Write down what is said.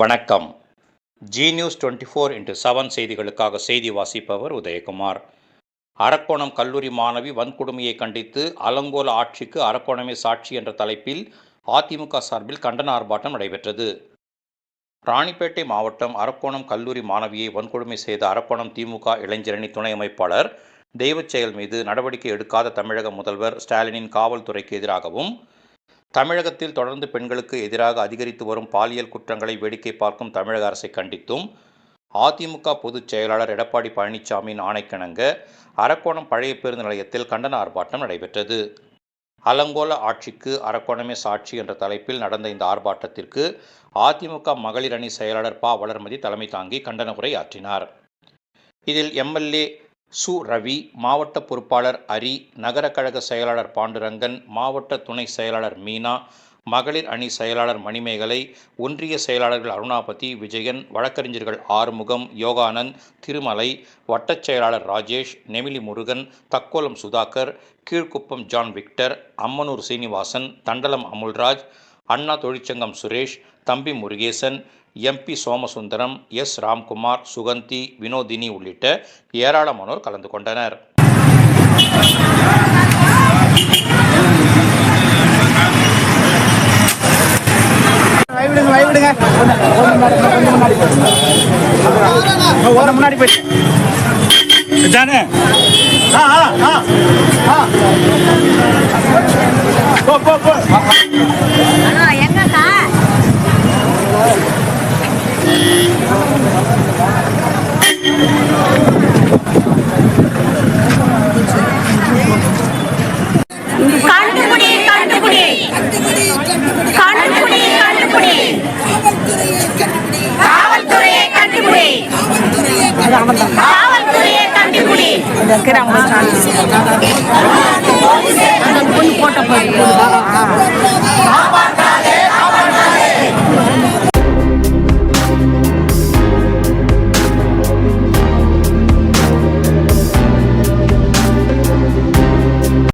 வணக்கம். Zee news twenty four into seven செய்திகளுக்காக செய்தி வாசிப்பவர் உதயகுமார். அரக்கோணம் கல்லூரி மாணவி வன்கொடுமையை கண்டித்து அலங்கோல ஆட்சிக்கு அரக்கோணமே சாட்சி என்ற தலைப்பில் அதிமுக சார்பில் கண்டன ஆர்ப்பாட்டம் நடைபெற்றது. ராணிப்பேட்டை மாவட்டம் அரக்கோணம் கல்லூரி மாணவியை வன்கொடுமை செய்த அரக்கோணம் திமுக இளைஞரணி துணை அமைப்பாளர் தெய்வச் செயல் மீது நடவடிக்கை எடுக்காத தமிழக முதல்வர் ஸ்டாலினின் காவல்துறைக்கு எதிராகவும் தமிழகத்தில் தொடர்ந்து பெண்களுக்கு எதிராக அதிகரித்து வரும் பாலியல் குற்றங்களை வேடிக்கை பார்க்கும் தமிழக அரசை கண்டித்தும் அதிமுக பொதுச் செயலாளர் எடப்பாடி பழனிசாமியின் ஆணைக்கிணங்க அரக்கோணம் பழைய பேருந்து நிலையத்தில் கண்டன ஆர்ப்பாட்டம் நடைபெற்றது. அலங்கோல ஆட்சிக்கு அரக்கோணமே சாட்சி என்ற தலைப்பில் நடந்த இந்த ஆர்ப்பாட்டத்திற்கு அதிமுக மகளிர் அணி செயலாளர் பா. வளர்மதி தலைமை தாங்கி கண்டன உரை ஆற்றினார். இதில் எம்எல்ஏ சு. ரவி மாவட்ட பொறுப்பாளர் அரி நகர கழக செயலாளர் பாண்டுரங்கன் மாவட்ட துணை செயலாளர் மீனா மகளிர் அணி செயலாளர் மணிமேகலை ஒன்றிய செயலாளர்கள் அருணாபதி விஜயன் வழக்கறிஞர்கள் ஆறுமுகம் யோகானந்த் திருமலை வட்டச் செயலாளர் ராஜேஷ் நெமிலி முருகன் தக்கோலம் சுதாகர் கீழ்குப்பம் ஜான் விக்டர் அம்மனூர் சீனிவாசன் தண்டலம் அமுல்ராஜ் அண்ணா தொழிற்சங்கம் சுரேஷ் தம்பி முருகேசன் எம்பி சோமசுந்தரம் எஸ் ராம்குமார் சுகந்தி வினோதினி உள்ளிட்ட ஏராளமானோர் கலந்து கொண்டனர். முன்னாடி கொஞ்சம் முன்னாடி போய் முன்னாடி போய் ஜானு ஆ ஆ ஆ ஆ. போ போ போ. கண்டுபிடி போட்ட போய்